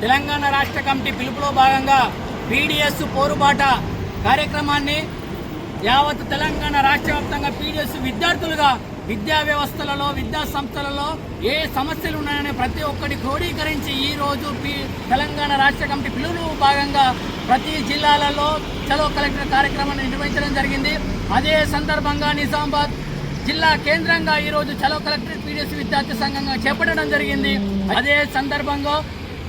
తెలంగాణ రాష్ట్ర కమిటీ పిలుపులో భాగంగా పీడిఎస్ పోరుబాట కార్యక్రమాన్ని యావత్ తెలంగాణ రాష్ట్ర వ్యాప్తంగా పీడిఎస్ విద్యార్థులుగా విద్యా వ్యవస్థలలో విద్యా సంస్థలలో ఏ సమస్యలు ఉన్నాయనే ప్రతి ఒక్కటి క్రోడీకరించి ఈరోజు పి- తెలంగాణ రాష్ట్ర కమిటీ పిలుపులో భాగంగా ప్రతి జిల్లాలలో చలో కలెక్టర్ కార్యక్రమాన్ని నిర్వహించడం జరిగింది. అదే సందర్భంగా నిజామాబాద్ జిల్లా కేంద్రంగా ఈ రోజు చలో కలెక్టర్ పీడిఎస్ విద్యార్థి సంఘంగా చేపట్టడం జరిగింది. అదే సందర్భంగా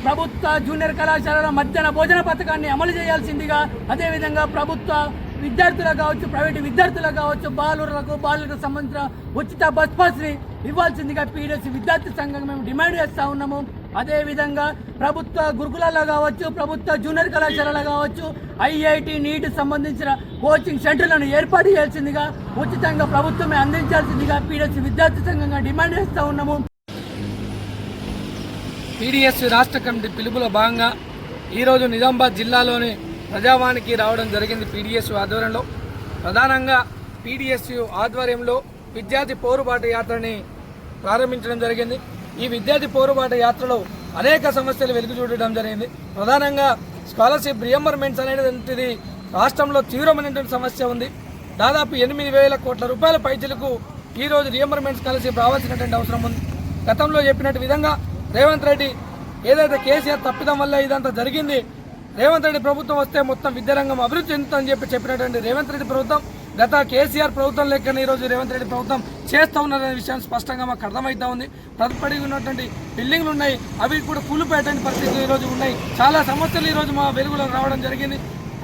ప్రభుత్వ జూనియర్ కళాశాలల మధ్యాహ్న భోజన పథకాన్ని అమలు చేయాల్సిందిగా అదేవిధంగా ప్రభుత్వ విద్యార్థులకు కావచ్చు ప్రైవేటు విద్యార్థులకు కావచ్చు బాలులకు బాలులకు సంబంధించిన ఉచిత బస్ పాస్ని ఇవ్వాల్సిందిగా పీడిఎస్ విద్యార్థి సంఘం మేము డిమాండ్ చేస్తూ ఉన్నాము. అదేవిధంగా ప్రభుత్వ గురుకులాల్లో కావచ్చు ప్రభుత్వ జూనియర్ కళాశాలలో కావచ్చు ఐఐటి నీట్ సంబంధించిన కోచింగ్ సెంటర్లను ఏర్పాటు చేయాల్సిందిగా ఉచితంగా ప్రభుత్వమే అందించాల్సిందిగా పీడిఎస్ విద్యార్థి సంఘంగా డిమాండ్ చేస్తూ ఉన్నాము. పీడిఎస్ రాష్ట్ర కమిటీ పిలుపులో భాగంగా ఈరోజు నిజామాబాద్ జిల్లాలోని ప్రజావానికి రావడం జరిగింది పీడిఎస్ ఆధ్వర్యంలో. ప్రధానంగా పీడిఎస్ ఆధ్వర్యంలో విద్యార్థి పోరుబాట యాత్రని ప్రారంభించడం జరిగింది. ఈ విద్యార్థి పోరుబాట యాత్రలో అనేక సమస్యలు వెలుగు చూడడం జరిగింది. ప్రధానంగా స్కాలర్షిప్ రియంబర్మెంట్స్ అనేటువంటిది రాష్ట్రంలో తీవ్రమైనటువంటి సమస్య ఉంది. దాదాపు ఎనిమిది వేల కోట్ల రూపాయల పైచలకు ఈ రోజు రియంబర్మెంట్ స్కాలర్షిప్ రావాల్సినటువంటి అవసరం ఉంది. గతంలో చెప్పినట్టు విధంగా రేవంత్ రెడ్డి ఏదైతే కేసీఆర్ తప్పిదం వల్ల ఇదంతా జరిగింది రేవంత్ రెడ్డి ప్రభుత్వం వస్తే మొత్తం విద్యారంగం అభివృద్ధి చెందుతుందని చెప్పి చెప్పినటువంటి రేవంత్ రెడ్డి ప్రభుత్వం గత కేసీఆర్ ప్రభుత్వం లెక్కన ఈరోజు రేవంత్ రెడ్డి ప్రభుత్వం చేస్తూ ఉన్నదనే విషయం స్పష్టంగా మాకు అర్థమవుతా ఉంది. తదుపడి ఉన్నటువంటి బిల్డింగ్లు ఉన్నాయి అవి కూడా కూలిపోయేటువంటి పరిస్థితులు ఈరోజు ఉన్నాయి. చాలా సమస్యలు ఈరోజు మా వెలుగులోకి రావడం జరిగింది.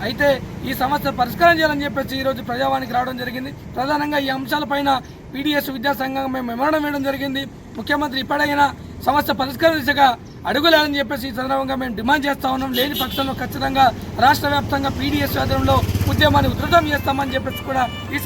అయితే ఈ సమస్య పరిష్కారం చేయాలని చెప్పేసి ఈరోజు ప్రజావానికి రావడం జరిగింది. ప్రధానంగా ఈ అంశాలపైన పీడిఎస్ విద్యాసంఘం మేము మెమరణం వేయడం జరిగింది. ముఖ్యమంత్రి ఇప్పటికైనా సమస్య పరిష్కార దిశగా అడుగులేదని చెప్పేసి ఈ సందర్భంగా మేము డిమాండ్ చేస్తా ఉన్నాం. లేని పక్షంలో ఖచ్చితంగా రాష్ట్ర వ్యాప్తంగా పీడిఎస్ ఆధ్వర్యంలో ఉద్యమాన్ని ఉధృతం చేస్తామని చెప్పేసి కూడా ఈ